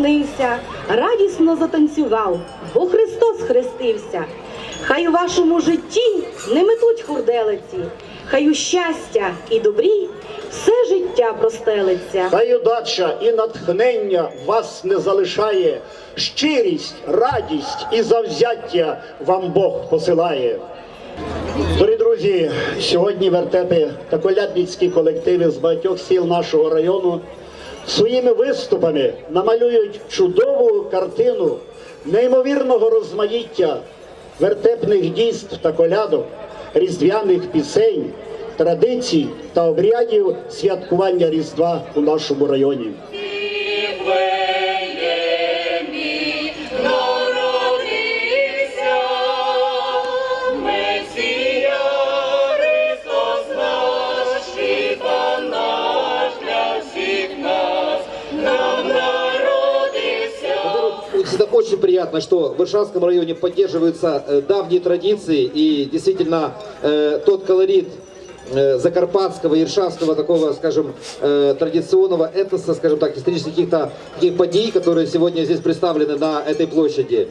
Богові вклонився, радісно затанцював, бо Христос хрестився. Хай у вашому житті не метуть хурделиці, хай у щастя і добрі все життя простелиться. Хай удача і натхнення вас не залишає, щирість, радість і завзяття вам Бог посилає. Дорогі друзі, сьогодні вертепи та колядницькі колективи з багатьох сіл нашого району своїми виступами намалюють чудову картину неймовірного розмаїття вертепних дійств та колядок, різдвяних пісень, традицій та обрядів святкування Різдва у нашому районі. Приятно, что в Иршавском районе поддерживаются э, давние традиции и действительно э, тот колорит э, закарпатского, иршавского такого, скажем, традиционного этноса, скажем так, исторических каких-то таких подей, которые сегодня здесь представлены на этой площади,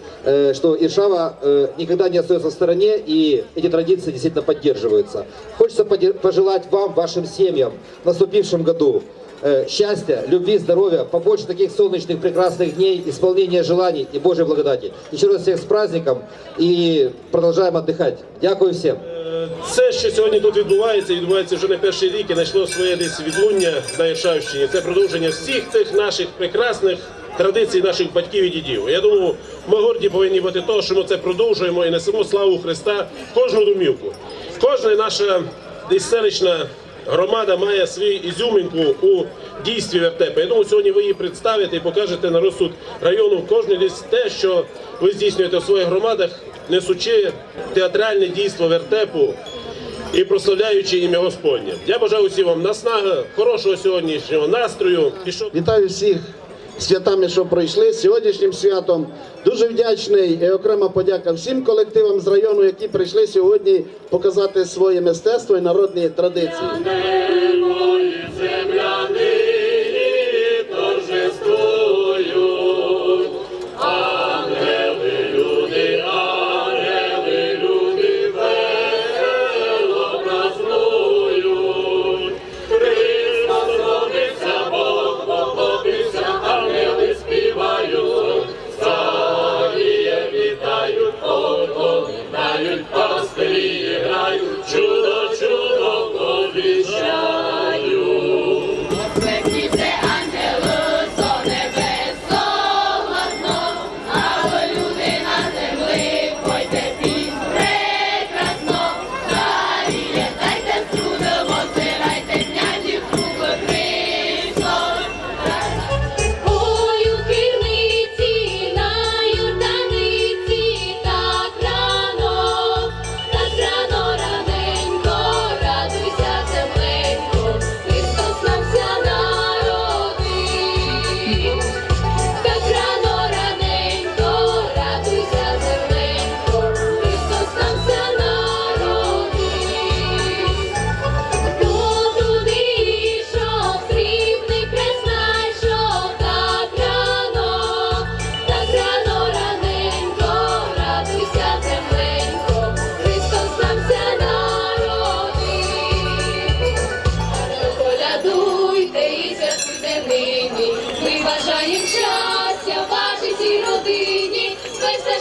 что Иршава никогда не остается в стороне и эти традиции действительно поддерживаются. Хочется пожелать вам, вашим семьям в наступившем году э, счастья, любви, здоровья, побольше таких солнечных, прекрасных дней, исполнения желаний и Божьей благодати. Еще раз всех с праздником и продолжаем отдыхать. Дякую всем. Це, що сьогодні тут відбувається, відбувається вже не перший рік і знайшло своє десь відлуння на Іршавщині. Це продовження всіх тих наших прекрасних традицій наших батьків і дідів. Я думаю, ми горді повинні бути того, що ми це продовжуємо і несемо славу Христа в кожну домівку. Кожна наша десь селищна громада має свій ізюминку у дійстві вертепа. Я думаю, сьогодні ви її представите і покажете на розсуд району кожне десь те, що ви здійснюєте в своїх громадах, несучи театральне дійство вертепу і прославляючи ім'я Господнє. Я бажаю усім вам наснаги, хорошого сьогоднішнього настрою і щоб Вітаю всіх святами, що пройшли сьогоднішнім святом. Дуже вдячний і окрема подяка всім колективам з району, які прийшли сьогодні показати своє мистецтво і народні традиції.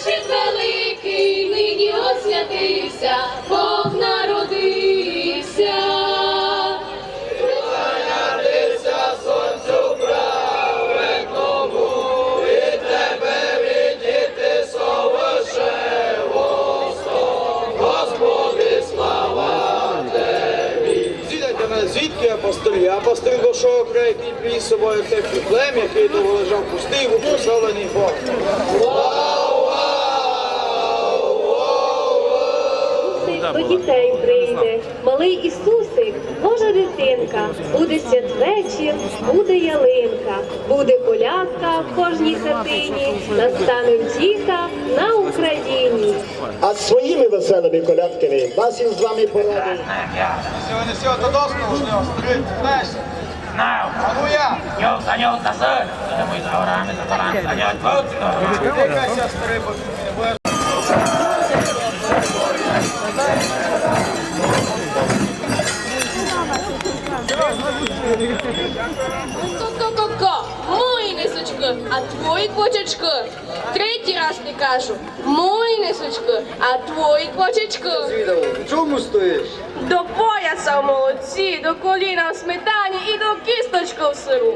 Весь великий, нині освятився, Бог народився. Зідайте мене, звідки апостолі? Апостол дошов край, який приніс собою те плем, який довго лежав пустий, був прославлений Бог. До дітей прийде, малий Ісусик, Божа дитинка, буде святве надвечір буде ялинка, буде колядка в кожній хатині, настане втіха на Україні. А своїми веселими колядками вас із вами порадив. Сьогодні все, то досно вже, старий, знаєш? Знаю. А ну я. Йо, саньок, засер. Ми за горами, за горами, саньок, будь Ти якась Ко-ко-ко-ко, мої несучка, а твої квочечки. Третій раз не кажу, Мої несучка, а твої твой квочечка. Чому стоїш? До пояса в молодці, до коліна в сметані і до кісточка в сиру.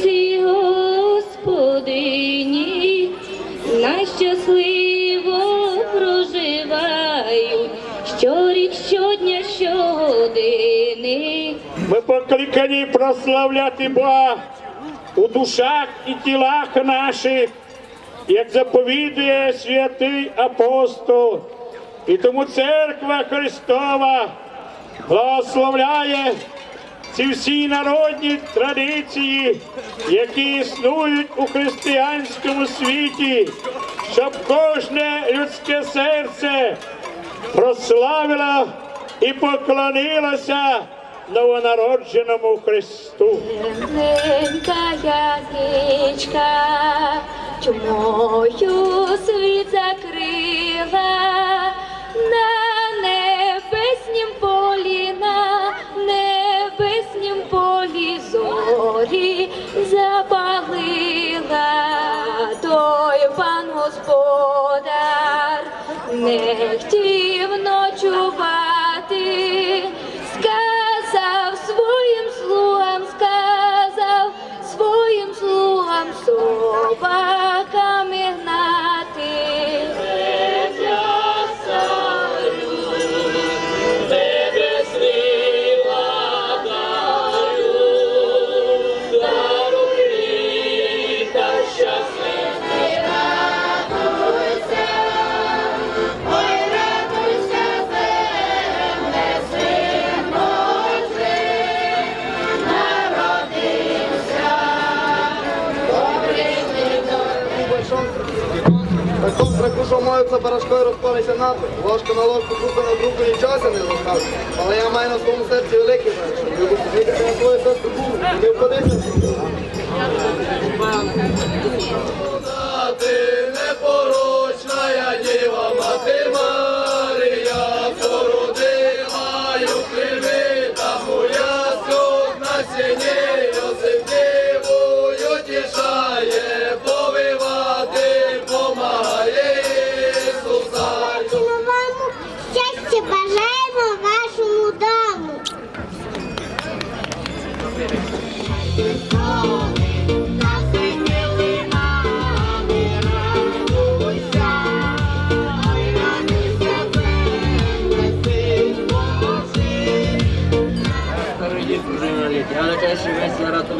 Всі господині найщасливо проживають щоріч, щодня, щогодини. Ми покликані прославляти Бога у душах і тілах наших, як заповідує святий апостол. І тому церква Христова благословляє ці всі народні традиції, які існують у християнському світі, щоб кожне людське серце прославило і поклонилося новонародженому Христу. Чумою страху, барашкою розпалися надто. Ложка на ложку, крупа на крупу нічого не розказує. Але я маю на своєму серці великий люблю посвітити на свою сестру був, не впадися.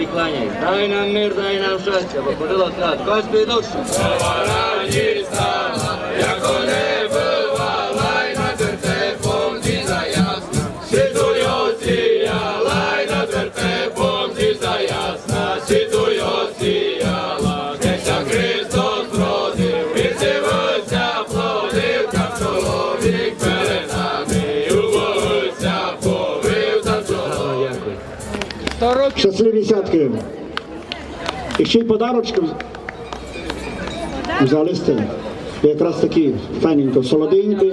Тобі кланяюсь. Дай нам мир, дай нам щастя, бо ходило так, Господи душу. Щасливі святки. І ще й подарочки взяли сте. Якраз такі фенінько солоденькі.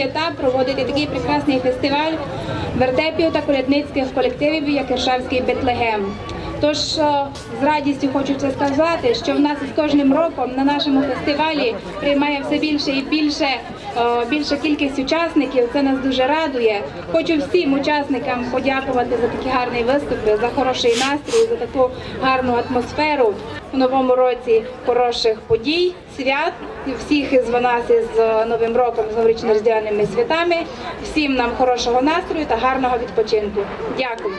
Свята проводити такий прекрасний фестиваль вертепів та колядницьких колективів, як Іршавський Бетлегем. Тож е, з радістю хочу це сказати, що в нас з кожним роком на нашому фестивалі приймає все більше і більше е, більша кількість учасників. Це нас дуже радує. Хочу всім учасникам подякувати за такі гарні виступи, за хороший настрій, за таку гарну атмосферу в новому році хороших подій, свят. І Всіх із нас із е, Новим роком, з новорічно-різдвяними святами. Всім нам хорошого настрою та гарного відпочинку. Дякую.